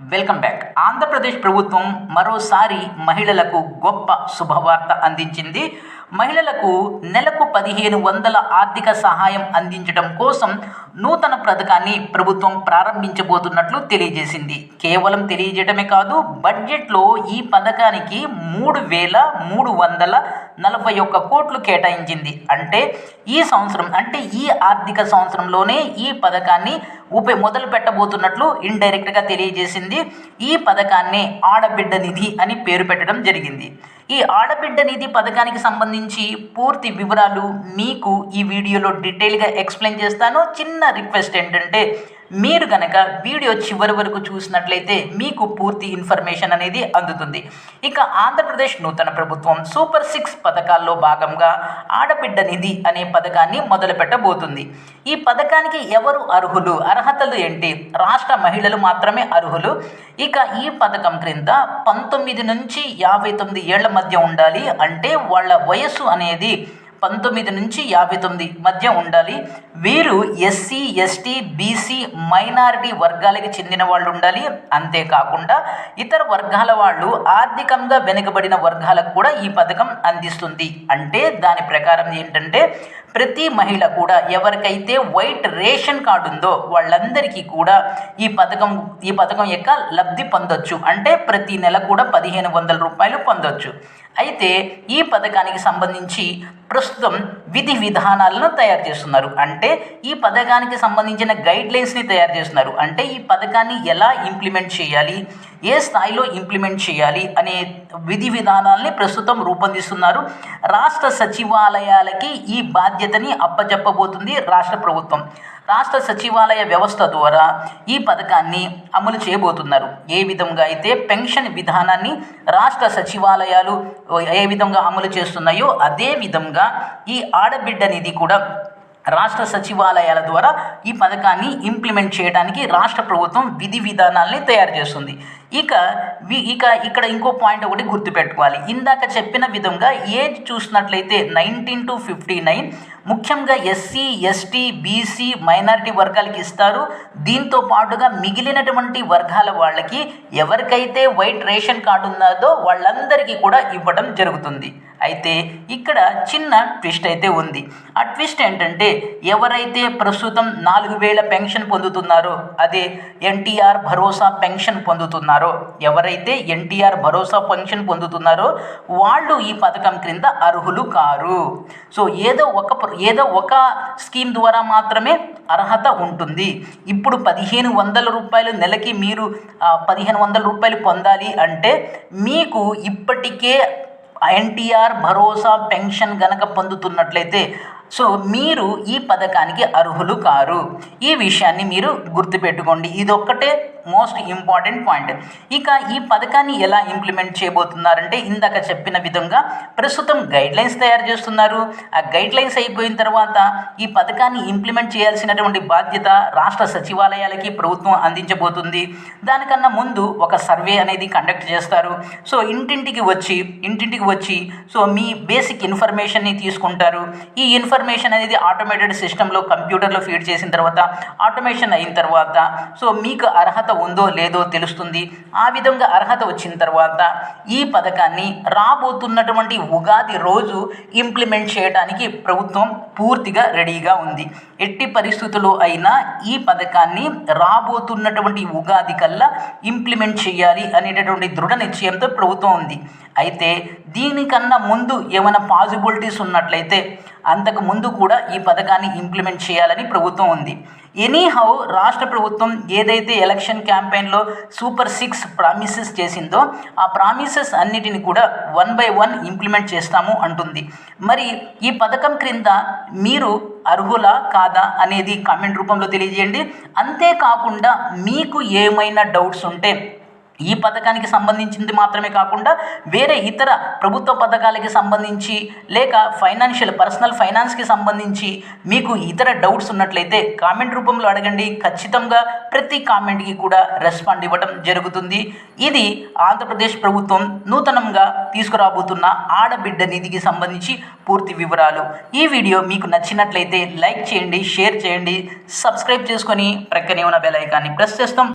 Welcome back Andhra Pradesh ప్రభుత్వం మరోసారి మహిళలకు గొప్ప శుభవార్త అందించింది. మహిళలకు నెలకు పదిహేను వందల ఆర్థిక సహాయం అందించడం కోసం నూతన పథకాన్ని ప్రభుత్వం ప్రారంభించబోతున్నట్లు తెలియజేసింది. కేవలం తెలియజేయడమే కాదు బడ్జెట్లో ఈ పథకానికి మూడు వేల మూడు వందల నలభై ఒక్క కోట్లు కేటాయించింది. అంటే ఈ సంవత్సరం అంటే ఈ ఆర్థిక సంవత్సరంలోనే ఈ పథకాన్ని ఉప మొదలు పెట్టబోతున్నట్లు ఇండైరెక్ట్గా తెలియజేసింది ఈ పథకాన్ని ఆడబిడ్డ నిధి అని పేరు పెట్టడం జరిగింది. ఈ ఆడబిడ్డ నిధి పథకానికి సంబంధించి పూర్తి వివరాలు మీకు ఈ వీడియోలో డీటెయిల్గా ఎక్స్ప్లెయిన్ చేస్తాను. చిన్న రిక్వెస్ట్ ఏంటంటే మీరు కనుక వీడియో చివరి వరకు చూసినట్లయితే మీకు పూర్తి ఇన్ఫర్మేషన్ అనేది అందుతుంది. ఇక ఆంధ్రప్రదేశ్ నూతన ప్రభుత్వం సూపర్ సిక్స్ పథకాల్లో భాగంగా ఆడబిడ్డ నిధి అనే పథకాన్ని మొదలుపెట్టబోతుంది. ఈ పథకానికి ఎవరు అర్హులు అర్హతలు ఏంటి? రాష్ట్ర మహిళలు మాత్రమే అర్హులు. ఇక ఈ పథకం క్రింద పంతొమ్మిది నుంచి యాభై తొమ్మిది ఏళ్ళ మధ్య ఉండాలి అంటే వాళ్ళ వయస్సు అనేది పంతొమ్మిది నుంచి యాభై తొమ్మిది మధ్య ఉండాలి. వీరు ఎస్సీ ఎస్టీ బీసీ మైనారిటీ వర్గాలకి చెందిన వాళ్ళు ఉండాలి. అంతేకాకుండా ఇతర వర్గాల వాళ్ళు ఆర్థికంగా వెనుకబడిన వర్గాలకు కూడా ఈ పథకం అందిస్తుంది. అంటే దాని ప్రకారం ఏంటంటే ప్రతి మహిళ కూడా ఎవరికైతే వైట్ రేషన్ కార్డు ఉందో వాళ్ళందరికీ కూడా ఈ పథకం ఈ పథకం యొక్క లబ్ధి పొందొచ్చు. అంటే ప్రతి నెల కూడా పదిహేను వందల రూపాయలు పొందొచ్చు. అయితే ఈ పథకానికి సంబంధించి ప్రస్తుతం విధి విధానాలను తయారు చేస్తున్నారు. అంటే ఈ పథకానికి సంబంధించిన గైడ్ లైన్స్ని తయారు చేస్తున్నారు. అంటే ఈ పథకాన్ని ఎలా ఇంప్లిమెంట్ చేయాలి ఏ స్థాయిలో ఇంప్లిమెంట్ చేయాలి అనే విధి విధానాలని ప్రస్తుతం రూపొందిస్తున్నారు. రాష్ట్ర సచివాలయాలకి ఈ బాధ్యతని అప్పచెప్పబోతుంది రాష్ట్ర ప్రభుత్వం. రాష్ట్ర సచివాలయ వ్యవస్థ ద్వారా ఈ పథకాన్ని అమలు చేయబోతున్నారు. ఏ విధంగా అయితే పెన్షన్ విధానాన్ని రాష్ట్ర సచివాలయాలు ఏ విధంగా అమలు చేస్తున్నాయో అదే విధంగా ఈ ఆడబిడ్డ నిధి కూడా రాష్ట్ర సచివాలయాల ద్వారా ఈ పథకాన్ని ఇంప్లిమెంట్ చేయడానికి రాష్ట్ర ప్రభుత్వం విధి విధానాల్ని తయారు చేస్తుంది. ఇక ఇక ఇక్కడ ఇంకో పాయింట్ ఒకటి గుర్తుపెట్టుకోవాలి. ఇందాక చెప్పిన విధంగా ఏజ్ చూసినట్లయితే నైన్టీన్ టు ఫిఫ్టీ నైన్ ముఖ్యంగా ఎస్సీ ఎస్టీ బీసీ మైనారిటీ వర్గాలకి ఇస్తారు. దీంతో పాటుగా మిగిలినటువంటి వర్గాల వాళ్ళకి ఎవరికైతే వైట్ రేషన్ కార్డు ఉన్నదో వాళ్ళందరికీ కూడా ఇవ్వడం జరుగుతుంది. అయితే ఇక్కడ చిన్న ట్విస్ట్ అయితే ఉంది. ఆ ట్విస్ట్ ఏంటంటే ఎవరైతే ప్రస్తుతం నాలుగు వేల పెన్షన్ పొందుతున్నారో అదే ఎన్టీఆర్ భరోసా పెన్షన్ పొందుతున్నారో ఎవరైతే ఎన్టీఆర్ భరోసా పెన్షన్ పొందుతున్నారో వాళ్ళు ఈ పథకం క్రింద అర్హులు కారు. సో ఏదో ఒక ఏదో ఒక స్కీమ్ ద్వారా మాత్రమే అర్హత ఉంటుంది. ఇప్పుడు పదిహేను వందల రూపాయలు నెలకి మీరు పదిహేను వందల రూపాయలు పొందాలి అంటే మీకు ఇప్పటికే ఎన్టీఆర్ భరోసా పెన్షన్ గనక పొందుతున్నట్లయితే సో మీరు ఈ పథకానికి అర్హులు కారు. ఈ విషయాన్ని మీరు గుర్తుపెట్టుకోండి. ఇదొక్కటే మోస్ట్ ఇంపార్టెంట్ పాయింట్. ఇక ఈ పథకాన్ని ఎలా ఇంప్లిమెంట్ చేయబోతున్నారంటే ఇందాక చెప్పిన విధంగా ప్రస్తుతం గైడ్ లైన్స్ తయారు చేస్తున్నారు. ఆ గైడ్ లైన్స్ అయిపోయిన తర్వాత ఈ పథకాన్ని ఇంప్లిమెంట్ చేయాల్సినటువంటి బాధ్యత రాష్ట్ర సచివాలయాలకి ప్రభుత్వం అందించబోతుంది. దానికన్నా ముందు ఒక సర్వే అనేది కండక్ట్ చేస్తారు. సో ఇంటింటికి వచ్చి ఇంటింటికి వచ్చి సో మీ బేసిక్ ఇన్ఫర్మేషన్ని తీసుకుంటారు. ఈ ఇన్ఫర్మేషన్ అనేది ఆటోమేటెడ్ సిస్టంలో కంప్యూటర్లో ఫీడ్ చేసిన తర్వాత ఆటోమేషన్ అయిన తర్వాత సో మీకు అర్హత ఉందో లేదో తెలుస్తుంది. ఆ విధంగా అర్హత వచ్చిన తర్వాత ఈ పథకాన్ని రాబోతున్నటువంటి ఉగాది రోజు ఇంప్లిమెంట్ చేయడానికి ప్రభుత్వం పూర్తిగా రెడీగా ఉంది. ఎట్టి పరిస్థితుల్లో అయినా ఈ పథకాన్ని రాబోతున్నటువంటి ఉగాది కల్లా ఇంప్లిమెంట్ చేయాలి అనేటటువంటి దృఢ నిశ్చయంతో ప్రభుత్వం ఉంది. అయితే దీనికన్నా ముందు ఏమైనా పాసిబిలిటీస్ ఉన్నట్లయితే అంతకు ముందు కూడా ఈ పథకాన్ని ఇంప్లిమెంట్ చేయాలని ప్రభుత్వం ఉంది. ఎనీహౌ రాష్ట్ర ప్రభుత్వం ఏదైతే ఎలక్షన్ క్యాంపెయిన్లో సూపర్ సిక్స్ ప్రామిసెస్ చేసిందో ఆ ప్రామిసెస్ అన్నిటిని కూడా వన్ బై వన్ ఇంప్లిమెంట్ చేస్తాము అంటుంది. మరి ఈ పథకం క్రింద మీరు అర్హులా కాదా అనేది కామెంట్ రూపంలో తెలియజేయండి. అంతేకాకుండా మీకు ఏమైనా డౌట్స్ ఉంటే ఈ పథకానికి సంబంధించింది మాత్రమే కాకుండా వేరే ఇతర ప్రభుత్వ పథకాలకి సంబంధించి లేక ఫైనాన్షియల్ పర్సనల్ ఫైనాన్స్కి సంబంధించి మీకు ఇతర డౌట్స్ ఉన్నట్లయితే కామెంట్ రూపంలో అడగండి. ఖచ్చితంగా ప్రతి కామెంట్కి కూడా రెస్పాండ్ ఇవ్వడం జరుగుతుంది. ఇది ఆంధ్రప్రదేశ్ ప్రభుత్వం నూతనంగా తీసుకురాబోతున్న ఆడబిడ్డ నిధికి సంబంధించి పూర్తి వివరాలు. ఈ వీడియో మీకు నచ్చినట్లయితే లైక్ చేయండి షేర్ చేయండి సబ్స్క్రైబ్ చేసుకొని ప్రక్కనే ఉన్న బెల్ ఐకాన్ని ప్రెస్ చేస్తాం.